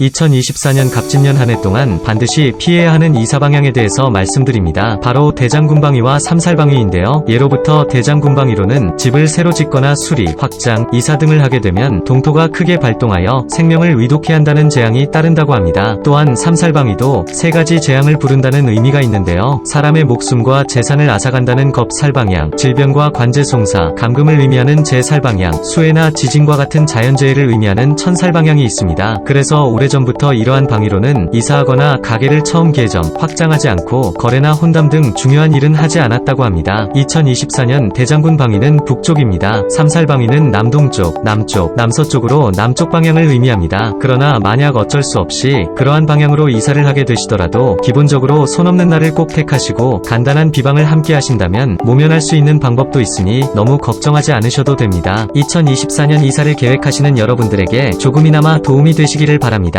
2024년 갑진년 한 해 동안 반드시 피해야 하는 이사 방향에 대해서 말씀드립니다. 바로 대장군방위와 삼살방위인데요. 예로부터 대장군방위로는 집을 새로 짓거나 수리, 확장, 이사 등을 하게 되면 동토가 크게 발동하여 생명을 위독해 한다는 재앙이 따른다고 합니다. 또한 삼살방위도 세 가지 재앙을 부른다는 의미가 있는데요. 사람의 목숨과 재산을 앗아간다는 겁살방향, 질병과 관제송사, 감금을 의미하는 제살방향, 수해나 지진과 같은 자연재해를 의미하는 천살방향이 있습니다. 그래서 오래전부터 이러한 방위로는 이사하거나 가게를 처음 개점, 확장하지 않고 거래나 혼담 등 중요한 일은 하지 않았다고 합니다. 2024년 대장군 방위는 북쪽입니다. 삼살 방위는 남동쪽, 남쪽, 남서쪽으로 남쪽 방향을 의미합니다. 그러나 만약 어쩔 수 없이 그러한 방향으로 이사를 하게 되시더라도 기본적으로 손 없는 날을 꼭 택하시고 간단한 비방을 함께 하신다면 모면할 수 있는 방법도 있으니 너무 걱정하지 않으셔도 됩니다. 2024년 이사를 계획하시는 여러분들에게 조금이나마 도움이 되시기를 바랍니다.